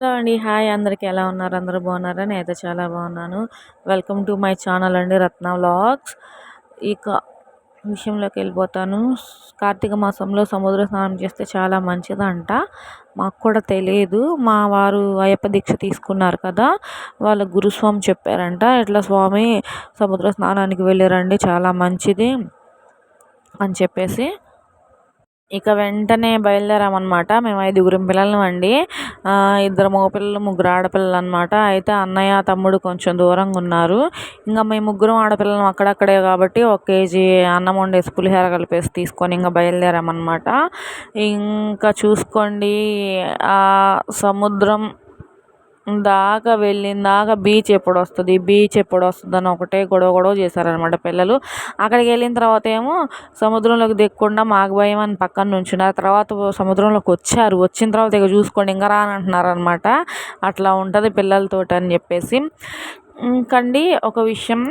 Hello అండి. Hi అందరికీ. ఎలా ఉన్నారు? అందరూ బాగున్నారా? నేనైతే చాలా బాగున్నాను. వెల్కమ్ టు మై ఛానల్ అండి రత్న వ్లాగ్స్. ఇక విషయంలోకి వెళ్ళిపోతాను. కార్తీక మాసంలో సముద్ర స్నానం చేస్తే చాలా మంచిదంట. మాకు కూడా తెలియదు. మా వారు అయ్యప్ప దీక్ష తీసుకున్నారు కదా. వాళ్ళ గురుస్వామి చెప్పారంట. ఇట్లా స్వామి సముద్ర స్నానానికి వెళ్ళారండి. చాలా మంచిది అని చెప్పేసి ఇక వెంటనే బయలుదేరామన్నమాట. మేము ఐదుగురం పిల్లలం అండి ఇద్దరు మగపిల్లలు ముగ్గురు ఆడపిల్లలు అనమాట అయితే అన్నయ్య తమ్ముడు కొంచెం దూరంగా ఉన్నారు. ఇంకా మేము ముగ్గురం ఆడపిల్లలం అక్కడక్కడే కాబట్టి ఒక కేజీ అన్నం వండేసి పులిహోర కలిపేసి తీసుకొని ఇంకా బయలుదేరామన్నమాట. ఇంకా చూసుకోండి ఆ సముద్రం దాకా వెళ్ళిన దాకా బీచ్ ఎప్పుడు వస్తుంది బీచ్ ఎప్పుడు వస్తుంది అని ఒకటే గొడవ గొడవ చేశారనమాట పిల్లలు. అక్కడికి వెళ్ళిన తర్వాత ఏమో సముద్రంలోకి దిక్కుండా మాకు భయం అని పక్కన నుంచున్నారు. తర్వాత సముద్రంలోకి వచ్చారు. వచ్చిన తర్వాత ఇక చూసుకోండి ఇంకా రానంటున్నారు అనమాట అట్లా ఉంటుంది పిల్లలతోటి అని చెప్పేసి. ఇంకండి ఒక విషయం.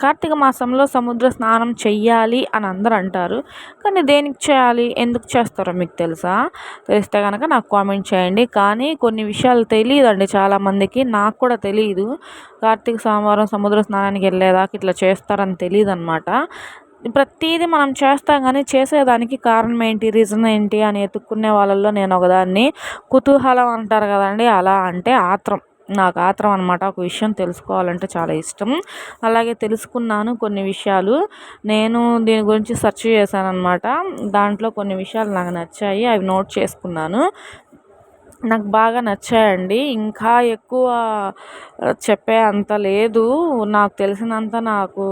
కార్తీక మాసంలో సముద్ర స్నానం చెయ్యాలి అని అందరు అంటారు. కానీ దేనికి చేయాలి? ఎందుకు చేస్తారో మీకు తెలుసా? తెలిస్తే కనుక నాకు కామెంట్ చేయండి. కానీ కొన్ని విషయాలు తెలియదండి చాలామందికి. నాకు కూడా తెలియదు కార్తీక సోమవారం సముద్ర స్నానానికి వెళ్ళేదాకా ఇట్లా చేస్తారని తెలియదు అనమాట ప్రతిదీ మనం చేస్తాం కానీ చేసేదానికి కారణం ఏంటి? రీజన్ ఏంటి? అని ఎత్తుక్కునే వాళ్ళల్లో నేను ఒకదాన్ని. కుతూహలం అంటారు కదండి. అలా అంటే ఆత్రం. నాకు ఆత్రం అనమాట ఒక విషయం తెలుసుకోవాలంటే చాలా ఇష్టం. అలాగే తెలుసుకున్నాను కొన్ని విషయాలు. నేను దీని గురించి సెర్చ్ చేశాను అనమాట దాంట్లో కొన్ని విషయాలు నాకు నచ్చాయి. అవి నోట్ చేసుకున్నాను. నాకు బాగా నచ్చాయండి. ఇంకా ఎక్కువ చెప్పే అంత లేదు. నాకు తెలిసినంత నాకు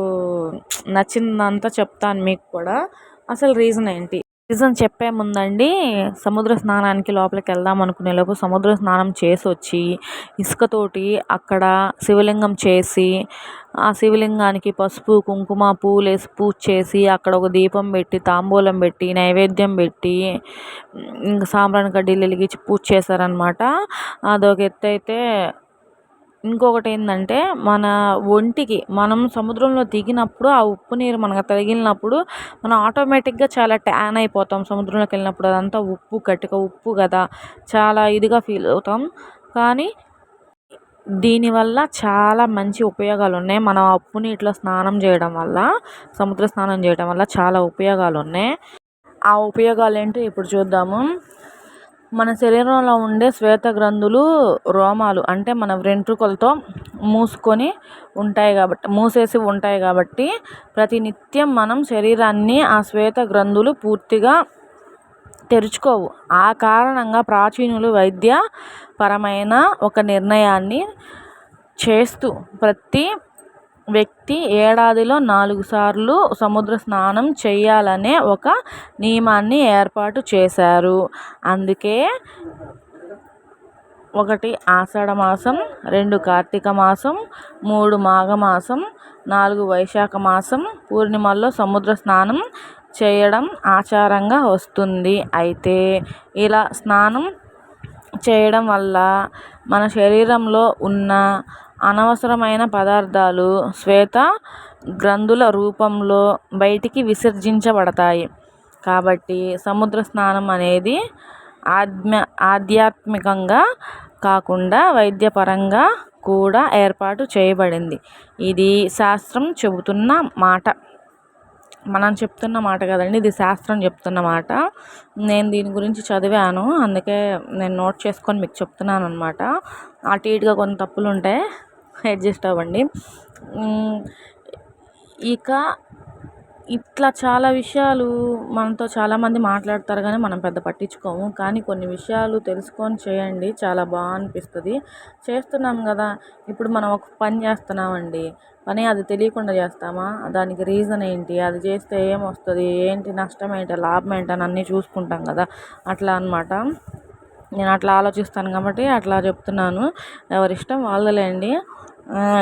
నచ్చినంత చెప్తాను మీకు కూడా. అసలు రీజన్ ఏంటి? రీజన్ చెప్పే ముందండి సముద్ర స్నానానికి లోపలికి వెళ్దాం అనుకునే లోపు సముద్ర స్నానం చేసి వచ్చి ఇసుకతోటి అక్కడ శివలింగం చేసి ఆ శివలింగానికి పసుపు కుంకుమ పూలు వేసి పూజ చేసి అక్కడ ఒక దీపం పెట్టి తాంబూలం పెట్టి నైవేద్యం పెట్టి ఇంకా సాంబ్రాణి కడ్డీలు వెలిగించి పూజ చేశారనమాట అదొక ఎత్తు అయితే ఇంకొకటి ఏంటంటే మన ఒంటికి మనం సముద్రంలో దిగినప్పుడు ఆ ఉప్పు నీరు మనకు తగిలినప్పుడు మనం ఆటోమేటిక్గా చాలా ట్యాన్ అయిపోతాం సముద్రంలోకి వెళ్ళినప్పుడు. అదంతా ఉప్పు గట్టిగా ఉప్పు కదా చాలా ఇదిగా ఫీల్ అవుతాం. కానీ దీనివల్ల చాలా మంచి ఉపయోగాలు ఉన్నాయి మనం ఆ ఉప్పు నీటిలో స్నానం చేయడం వల్ల సముద్ర స్నానం చేయడం వల్ల చాలా ఉపయోగాలు ఉన్నాయి ఆ ఉపయోగాలు ఏంటో ఇప్పుడు చూద్దాము. మన శరీరంలో ఉండే శ్వేత గ్రంథులు రోమాలు అంటే మన వెంట్రుకలతో మూసుకొని ఉంటాయి కాబట్టి మూసేసి ఉంటాయి కాబట్టి ప్రతినిత్యం మనం శరీరాన్ని ఆ శ్వేత గ్రంథులు పూర్తిగా తెరుచుకోవు. ఆ కారణంగా ప్రాచీనులు వైద్య పరమైన ఒక నిర్ణయాన్ని చేస్తూ ప్రతి వ్యక్తి ఏడాదిలో నాలుగు సార్లు సముద్ర స్నానం చేయాలనే ఒక నియమాన్ని ఏర్పాటు చేశారు. అందుకే ఒకటి ఆషాఢ మాసం రెండు కార్తీక మాసం మూడు మాఘమాసం నాలుగు వైశాఖ మాసం పూర్ణిమల్లో సముద్ర స్నానం చేయడం ఆచారంగా వస్తుంది. అయితే ఇలా స్నానం చేయడం వల్ల మన శరీరంలో ఉన్న అనవసరమైన పదార్థాలు శ్వేత గ్రంథుల రూపంలో బయటికి విసర్జించబడతాయి. కాబట్టి సముద్ర స్నానం అనేది ఆధ్మ ఆధ్యాత్మికంగా కాకుండా వైద్యపరంగా కూడా ఏర్పాటు చేయబడింది. ఇది శాస్త్రం చెబుతున్న మాట. మనం చెప్తున్న మాట కదండి ఇది శాస్త్రం చెప్తున్న మాట. నేను దీని గురించి చదివాను అందుకే నేను నోట్ చేసుకొని మీకు చెప్తున్నాను అనమాట అటు ఇటుగా కొన్ని తప్పులు ఉంటాయి అడ్జస్ట్ అవ్వండి. ఇక ఇట్లా చాలా విషయాలు మనతో చాలామంది మాట్లాడతారు కానీ మనం పెద్ద పట్టించుకోము. కానీ కొన్ని విషయాలు తెలుసుకొని చేయండి. చాలా బాగా అనిపిస్తుంది. చేస్తున్నాం కదా. ఇప్పుడు మనం ఒక పని చేస్తున్నామండి. పని అది తెలియకుండా చేస్తామా? దానికి రీజన్ ఏంటి? అది చేస్తే ఏమొస్తుంది? ఏంటి నష్టం ఏంటి? లాభం ఏంటి? అని అన్నీ చూసుకుంటాం కదా. అట్లా అనమాట నేను అట్లా ఆలోచిస్తాను కాబట్టి అట్లా చెప్తున్నాను. ఎవరిష్టం వాళ్ళలేండి.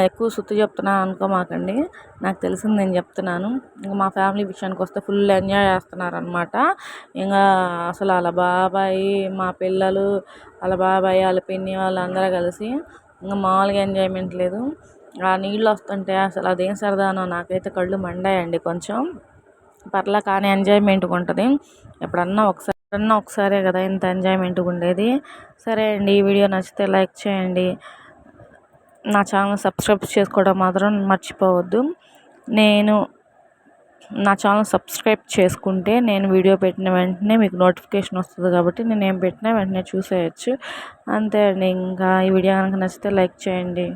ఎక్కువ సుత్తి చెప్తున్నాను అనుకోమాకండి. నాకు తెలిసింది నేను చెప్తున్నాను. ఇంకా మా ఫ్యామిలీ విషయానికి వస్తే ఫుల్ ఎంజాయ్ చేస్తున్నారు అనమాట ఇంకా అసలు వాళ్ళ బాబాయ్ మా పిల్లలు వాళ్ళ బాబాయ్ వాళ్ళ పిన్ని వాళ్ళందరూ కలిసి ఇంకా మామూలుగా ఎంజాయ్మెంట్ లేదు. ఆ నీళ్ళు వస్తుంటే అసలు అదేం సరదానో నాకైతే కళ్ళు మండాయండి కొంచెం. పర్లే కానీ ఎంజాయ్మెంట్గా ఉంటుంది. ఎప్పుడన్నా ఒకసారి ఎప్పుడన్నా ఒకసారే కదా ఇంత ఎంజాయ్మెంట్గా ఉండేది. సరే అండి ఈ వీడియో నచ్చితే లైక్ చేయండి. నా ఛానల్ సబ్స్క్రైబ్ చేసుకోవడం మాత్రం మర్చిపోవద్దు. నేను నా ఛానల్ సబ్స్క్రైబ్ చేసుకుంటే నేను వీడియో పెట్టిన వెంటనే మీకు నోటిఫికేషన్ వస్తుంది కాబట్టి నేను ఏం పెట్టినా వెంటనే చూసేయచ్చు. అంతే అండి ఇంకా ఈ వీడియో కనుక నచ్చితే లైక్ చేయండి.